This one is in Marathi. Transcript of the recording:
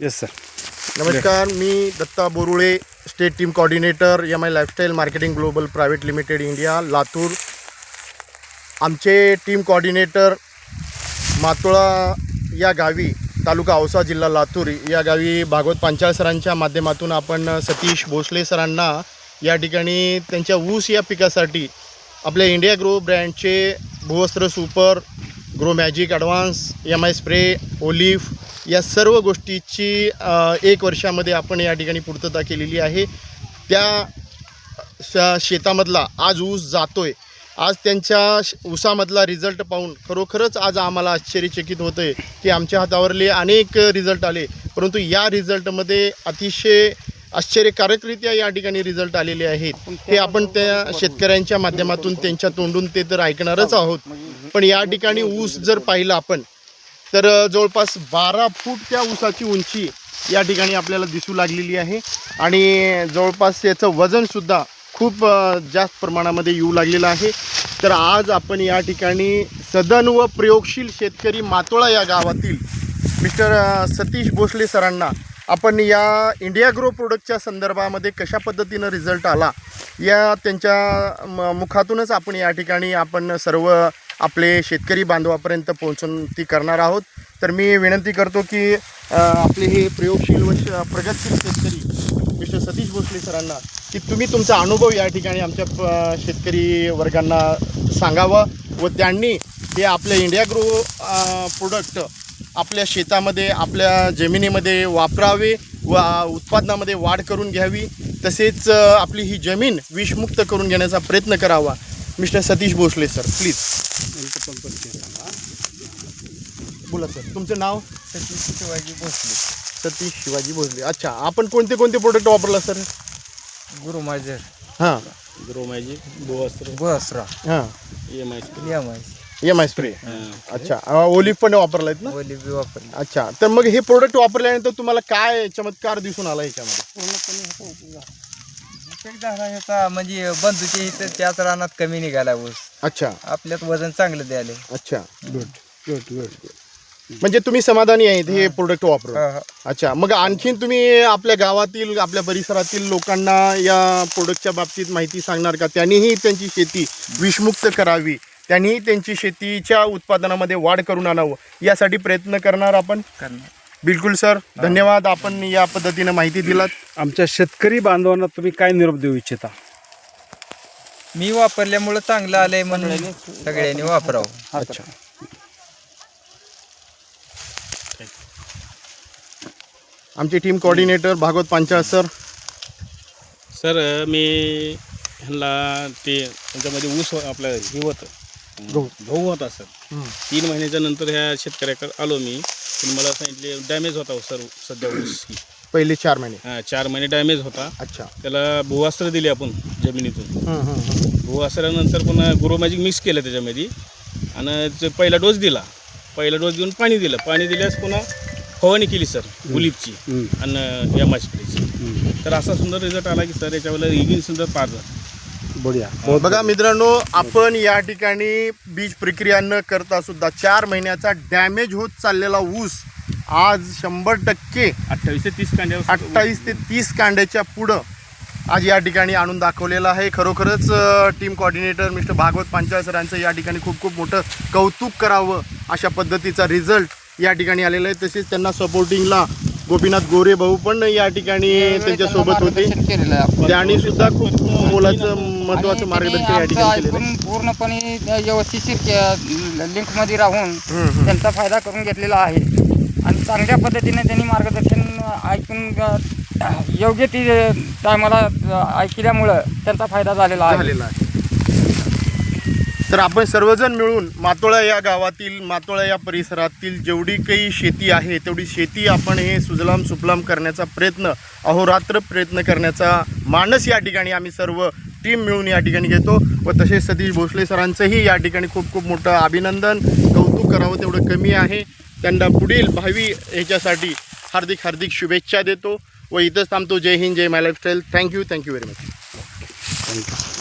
येस सर नमस्कार मी Datta Borule state team coordinator M I lifestyle marketing global private limited India Latur. आमचे टीम कॉर्डिनेटर मातोळा या गावी तालुका औसा जिल्हा लातूर या गावी भागवत पांचाळ सरांच्या माध्यमातून आपण सतीश भोसले सरांना या ठिकाणी त्यांच्या ऊस या पिकासाठी आपल्या इंडिया ग्रो ब्रँडचे Bhuvastra super grow magic advance M I spray ओलिफ या सर्व गोष्टीची एक वर्षामध्ये आपण या ठिकाणी पूर्तता केलेली आहे. त्या श- शेतामधला आज ऊस जातो आहे आज त्यांच्या श- ऊसामधला रिझल्ट पाहून खरोखरच आज आम्हाला आश्चर्यचकित होतं आहे की आमच्या हातावरले अनेक रिझल्ट आले. परंतु या रिझल्टमध्ये अतिशय आश्चर्यकारकरित्या या ठिकाणी रिझल्ट आलेले आहेत. हे आपण त्या शेतकऱ्यांच्या माध्यमातून त्यांच्या तोंडून ते तर ऐकणारच आहोत. पण या ठिकाणी ऊस जर पाहिलं आपण तर जवळपास बारा फूट त्या ऊसाची उंची या ठिकाणी आपल्याला दिसू लागलेली आहे. आणि जवळपास याचं वजनसुद्धा खूप जास्त प्रमाणामध्ये येऊ लागलेलं आहे. तर आज आपण या ठिकाणी सदन व प्रयोगशील शेतकरी मातोळा या गावातील मिस्टर सतीश भोसले सरांना आपण या इंडिया ग्रो प्रोडक्टच्या संदर्भामध्ये कशा पद्धतीनं रिझल्ट आला या त्यांच्या म मुखातूनच आपण या ठिकाणी आपण सर्व आपले शेतकरी बांधवापर्यंत पोहोचून ती करणार आहोत. तर मी विनंती करतो की आपले हे प्रयोगशील व श- प्रगतशील शेतकरी मिस्टर सतीश भोसले सरांना की तुम्ही तुमचा अनुभव या ठिकाणी आमच्या प- शेतकरी वर्गांना सांगावा व त्यांनी हे आपल्या इंडिया ग्रो प्रोडक्ट आपल्या शेतामध्ये आपल्या जमिनीमध्ये वापरावे व उत्पादनामध्ये वाढ करून घ्यावी. तसेच आपली ही जमीन विषमुक्त करून घेण्याचा प्रयत्न करावा. Mister Satish Bhosale sir please बोला सर तुमचं नाव? सतीश शिवाजी भोसले. सतीश शिवाजी भोसले. अच्छा आपण कोणते कोणते प्रोडक्ट वापरला सर गुरु माझर हां. ग्रो मॅजिक भूवस्त्र बसरा हां M I M I M I spray अच्छा ओलिफ पण वापरलायत ना? ओली बी वापरली. अच्छा तर मग हे प्रोडक्ट वापरल्यानंतर तुम्हाला काय चमत्कार दिसून आला ह्याच्यामध्ये प्रत्येक झाडा ह्याचा म्हणजे इथं त्याच रानात कमी निघाला ऊस. अच्छा. आपल्यात वजन चांगलं द्यायला. अच्छा गुड गुड गुड म्हणजे तुम्ही समाधानी आहेत हे प्रोडक्ट वापरून. हा, हा. अच्छा मग आणखीन तुम्ही आपल्या गावातील आपल्या परिसरातील लोकांना या प्रोडक्टच्या बाबतीत माहिती सांगणार का? त्यांनीही त्यांची शेती विषमुक्त करावी. त्यांनीही त्यांची शेतीच्या उत्पादनामध्ये वाढ करून आणावं. यासाठी प्रयत्न करणार आपण? करणार. बिलकुल सर. धन्यवाद. आपण या पद्धतीनं माहिती दिलात. आमच्या शेतकरी बांधवांना तुम्ही काय निरोप देऊ इच्छिता? मी वापरल्यामुळं चांगलं आलंय म्हणून सगळ्यांनी वापरावं. अच्छा. आमचे team coordinator Bhagwat Panchal sir. Sir मी ह्यांना ते त्याच्यामध्ये ऊस आपलं हे होतं गहू. गहू होता सर. तीन महिन्याच्या नंतर ह्या शेतकऱ्याकडे आलो मी. पण मला सांगितले डॅमेज होता हो सर सध्या ऊस ही पहिले चार महिने. हां चार महिने डॅमेज होता. अच्छा. त्याला भूवास्त्र दिले आपण जमिनीतून. हम्म, हम्म, हम्म. भूवास्त्रानंतर पुन्हा गुरु मॅजिक मिक्स केलं त्याच्यामध्ये. आणि ते पहिला डोस दिला. पहिला डोस देऊन पाणी दिलं. पाणी दिल्यास पुन्हा फवारणी केली सर गुलीपची आणि एम स्प्रेची तर असा सुंदर रिझल्ट आला की सर याच्यावर इगिन सुंदर पार झाला. बढिया. बघा मित्रांनो आपण या ठिकाणी बीज प्रक्रिया न करता सुद्धा चार महिन्याचा डॅमेज होत चाललेला ऊस आज शंभर टक्के अठ्ठावीस ते तीस कांड्यावर अठ्ठावीस ते तीस कांड्याच्या पुढं आज या ठिकाणी आणून दाखवलेलं आहे. खरोखरच team coordinator mister Bhagwat Panchal सरांचं या ठिकाणी खूप खूप मोठं कौतुक करावं अशा पद्धतीचा रिझल्ट या ठिकाणी आलेला आहे. तसेच त्यांना सपोर्टिंगला गोपीनाथ गोरे भाऊ पण या ठिकाणी त्यांच्यासोबत होते. त्यांनी सुद्धा खूप मोलाचं महत्वाचं मार्गदर्शन या ठिकाणी पूर्णपणे व्यवस्थित लिंकमध्ये राहून. त्यांचा फायदा करून घेतलेला आहे. आणि चांगल्या पद्धतीने त्यांनी मार्गदर्शन ऐकून योग्य ती टायमाला ऐकल्यामुळं त्यांचा फायदा झालेला आहे. तर आपण सर्वजण मिळून मातोळा या गावातील मातोळा या परिसरातील जेवढी काही शेती आहे तेवढी शेती आपण हे सुजलाम सुफलाम करण्याचा प्रयत्न अहोरात्र प्रयत्न करण्याचा मानस या ठिकाणी आम्ही सर्व टीम मिळून या ठिकाणी घेतो. व तसेच सतीश भोसले सरांचंही या ठिकाणी खूप खूप मोठं अभिनंदन. कौतुक करावं तेवढं कमी आहे. त्यांना पुढील भावी ह्याच्यासाठी हार्दिक हार्दिक शुभेच्छा देतो. व इथंच थांबतो. जय हिंद जय my lifestyle thank you thank you very much thank you